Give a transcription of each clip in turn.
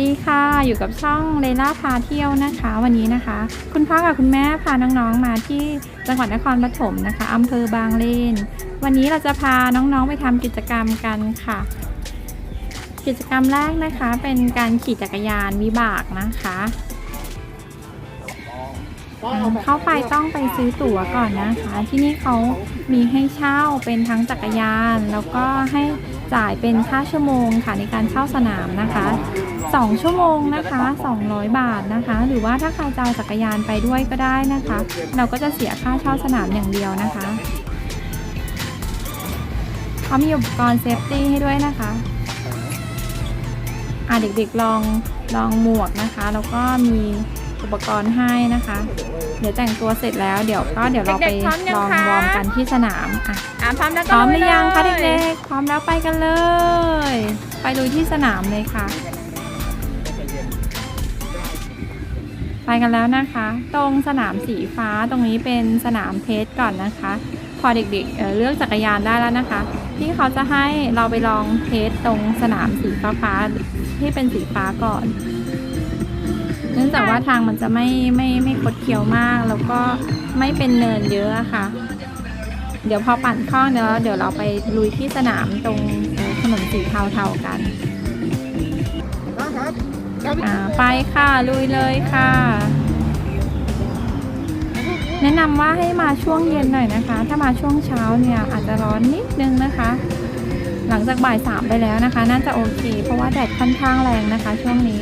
ดีค่ะ อยู่กับช่องเลล่าพาเที่ยวนะคะ วันนี้นะคะ คุณพ่อกับคุณแม่พาน้องๆมาที่จังหวัดนครปฐมนะคะอำเภอบางเลน วันนี้เราจะพาน้องๆไปทำกิจกรรมกันค่ะ กิจกรรมแรกนะคะเป็นการขี่จักรยานวิบากนะคะเข้าไปต้องไปซื้อตั๋วก่อนนะคะ ที่นี่เขามีให้เช่าเป็นทั้งจักรยาน แล้วก็ให้ จ่ายเป็นค่าชั่วโมงค่ะในการเช่าสนามนะคะ 2 ชั่วโมงนะคะ 200 บาทนะคะ หรือว่าถ้าใครจะเอาจักรยานไปด้วยก็ได้นะคะ เราก็จะเสียค่าเช่าสนามอย่างเดียวนะคะเขามีอุปกรณ์เซฟตี้ให้ด้วยนะคะอะเด็กๆลองลองหมวกนะคะ แล้วก็มี อุปกรณ์ให้นะคะ เดี๋ยวแต่งตัวเสร็จแล้วเดี๋ยวก็เดี๋ยวเราไปเด็กๆพร้อมยังลองคะ วอร์มกันที่สนามอะอะพร้อมแล้วพก็ร้อมหรือยังคะลุเด็กๆพร้อมแล้วไปกันเลย ไปลุยที่สนามเลยค่ะ ไปกันแล้วนะคะ ตรงสนามสีฟ้าตรงนี้เป็นสนามเทสก่อนนะคะ พอเด็กๆเอ่อเลือกจักรยานได้แล้วนะคะพี่เขาจะให้เราไปลองเทสตรงสนามสีฟ้าฟ้าๆที่เป็นสีฟ้าก่อนเนื่องจากว่าทางมันจะไม่ไม่ไม่คดเคี้ยวมาก แล้วก็ไม่เป็นเนินเยอะค่ะ เดี๋ยวพอปั่นคล่อเดี๋ยวเดี๋ยวเราไปลุยที่สนามตรงถนนสีเทาๆกันอ่าไปค่ะลุยเลยค่ะ แนะนำว่าให้มาช่วงเย็นหน่อยนะคะ ถ้ามาช่วงเช้าเนี่ยอาจจะร้อนนิดนึงนะคะ หลังจากบ่ายสามไปแล้วนะคะ น่าจะโอเค เพราะว่าแดดค่อนข้างแรงนะคะ ช่วงนี้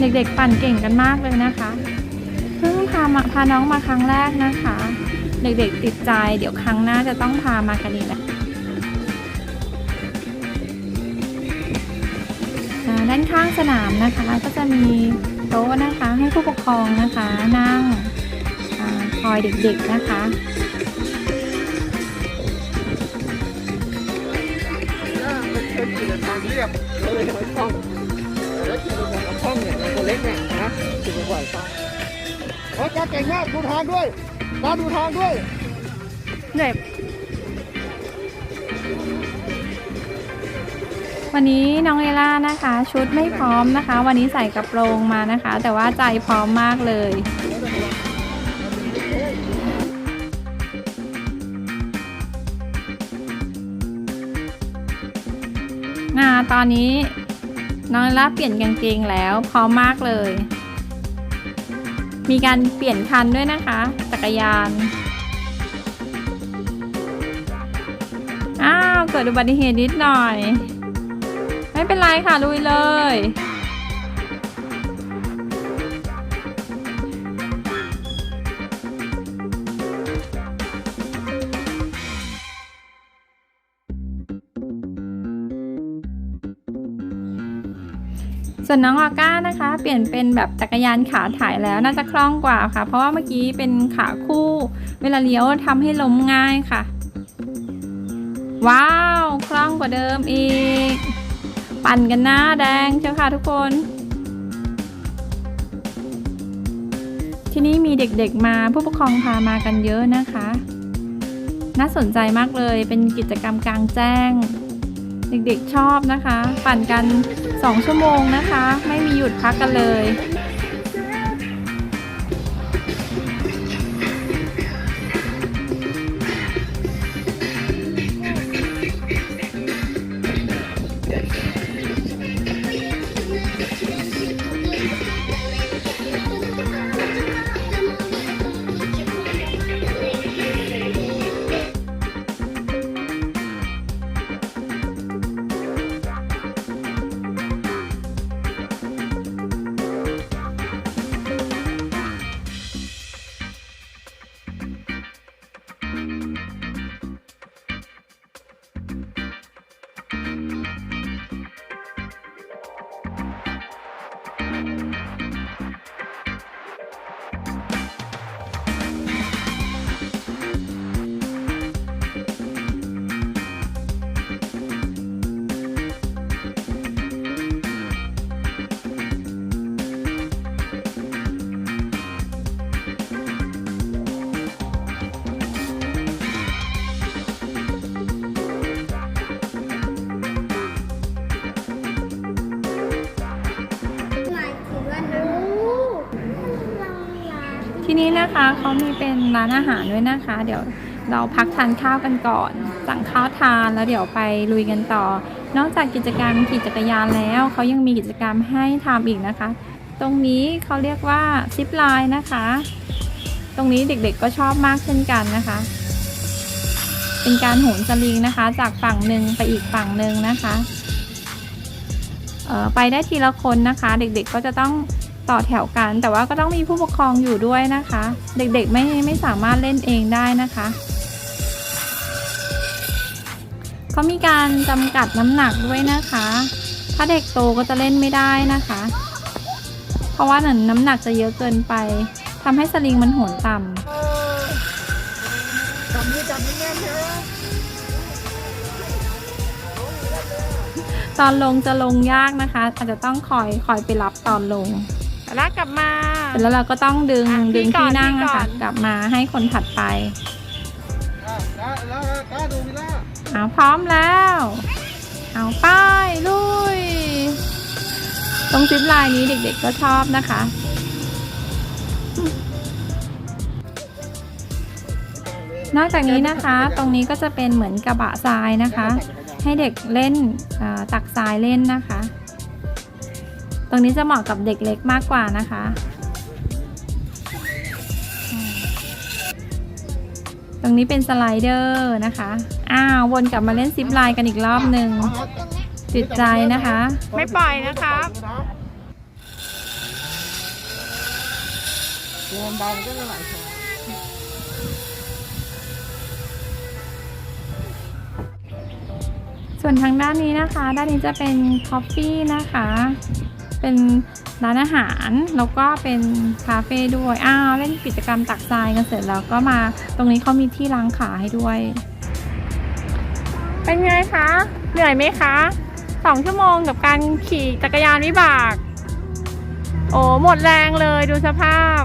เด็กๆปั่นเก่งกันมากเลยนะคะ เพิ่งพามาพาน้องมาครั้งแรกนะคะ เด็กๆติดใจเดี๋ยวครั้งหน้าจะต้องพามากันอีกและด้านข้างสนามนะคะก็จะมีโต๊ะนะคะให้ผู้ปกครองนะคะนั่งอคอยเด็กๆนะคะเรียบเลยหอยช่อง โอ้จ้าเก่งมากดูทางด้วยตาดูทางด้วยเหนื่อยวันนี้น้องเอล่านะคะ ชุดไม่พร้อมนะคะ วันนี้ใส่กระโปรงมานะคะ แต่ว่าใจพร้อมมากเลยอ่าตอนนี้น้องเอล่าเปลี่ยนกางเกงแล้วพร้อมมากเลย มีการเปลี่ยนคันด้วยนะคะ จักรยาน อ้าว เกิดอุบัติเหตุนิดหน่อย ไม่เป็นไรค่ะลุยเลย ส่วนน้องออก้านะคะ เปลี่ยนเป็นแบบจักรยานขาถ่ายแล้วน่าจะคล่องกว่าค่ะ เพราะว่าเมื่อกี้เป็นขาคู่ เวลาเลี้ยวทำให้ล้มง่ายค่ะ ว้าว คล่องกว่าเดิมอีก ปั่นกันหน้าแดงเชียวค่ะทุกคน ที่นี่มีเด็กๆมาผู้ปกครองพามากันเยอะนะคะ น่าสนใจมากเลยเป็นกิจกรรมกลางแจ้ง เด็กๆชอบนะคะ ปั่นกัน 2 ชั่วโมงนะคะ ไม่มีหยุดพักกันเลย นี้นะคะเขามีเป็นร้านอาหารด้วยนะคะ เดี๋ยวเราพักทานข้าวกันก่อน สั่งข้าวทานแล้วเดี๋ยวไปลุยกันต่อ นอกจากกิจกรรมขี่จักรยานแล้วเขายังมีกิจกรรมให้ทำอีกนะคะ ตรงนี้เขาเรียกว่าซิปไลน์นะคะ ตรงนี้เด็กๆก็ชอบมากเช่นกันนะคะ เป็นการโหนสลิงนะคะ จากฝั่งหนึ่งไปอีกฝั่งหนึ่งนะคะเออไปได้ทีละคนนะคะ เด็กๆก็จะต้อง ต่อแถวกัน แต่ว่าก็ต้องมีผู้ปกครองอยู่ด้วยนะคะ เด็กๆไม่ไม่สามารถเล่นเองได้นะคะเขามีการจำกัดน้ำหนักด้วยนะคะ ถ้าเด็กโตก็จะเล่นไม่ได้นะคะ เพราะว่าหน่น้ำหนักจะเยอะเกินไปทำให้สลิงมันโหนต่ำจับมือจับแน่นเถอะตอนลงจะลงยากนะคะ อาจจะต้องคอยคอยไปรับตอนลง ลากกลับมา แล้วเราก็ต้องดึงอะดึงพี่ก่อที่นนั่งพี่นะก่อคะนกลับมาให้คนถัดไปอะแล้วแล้วกล้าดูวิล่าเอาพร้อมแล้ว เอาป้ายลุย ตรงซิปไลน์นี้เด็กๆก็ชอบนะคะ นอกจากนี้นะคะ ตรงนี้ก็จะเป็นเหมือนกระบะทรายนะคะ ให้เด็กเล่นอ่าตักทรายเล่นนะคะ ตรงนี้จะเหมาะกับเด็กเล็กมากกว่านะคะอืมตรงนี้เป็นสไลเดอร์นะคะ อ้าววนกลับมาเล่นซิปไลน์กันอีกรอบหนึ่งจิตใจนะคะ ไม่ปล่อยนะครับตัวมันเบามันก็จะไหลช้าส่วนทางด้านนี้นะคะ ด้านนี้จะเป็นคอฟฟี่นะคะ เป็นร้านอาหารแล้วก็เป็นคาเฟ่ด้วย อ้าวเล่นกิจกรรมตักทรายกันเสร็จแล้วก็มาตรงนี้เขามีที่ล้างขาให้ด้วย เป็นไงคะ เหนื่อยไหมคะสองชั่วโมงกับการขี่จักรยานวิบาก โอ้หมดแรงเลยดูสภาพ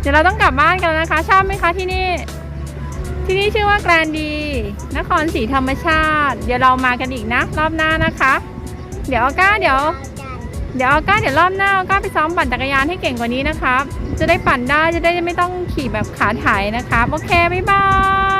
เดี๋ยวเราต้องกลับบ้านกันแล้วนะคะ ชอบไหมคะที่นี่ ที่นี่ชื่อว่าแกรนดี นครศรีธรรมชาติ เดี๋ยวเรามากันอีกนะ รอบหน้านะคะ เดี๋ยวออก้าเดี๋ยว เดี๋ยวออก้าเดี๋ยวรอบหน้าออก้าไปซ้อมปั่นจักรยานให้เก่งกว่านี้นะครับ จะได้ปั่นได้จะได้ไม่ต้องขี่แบบขาถ่ายนะครับ โอเค บ๊ายบาย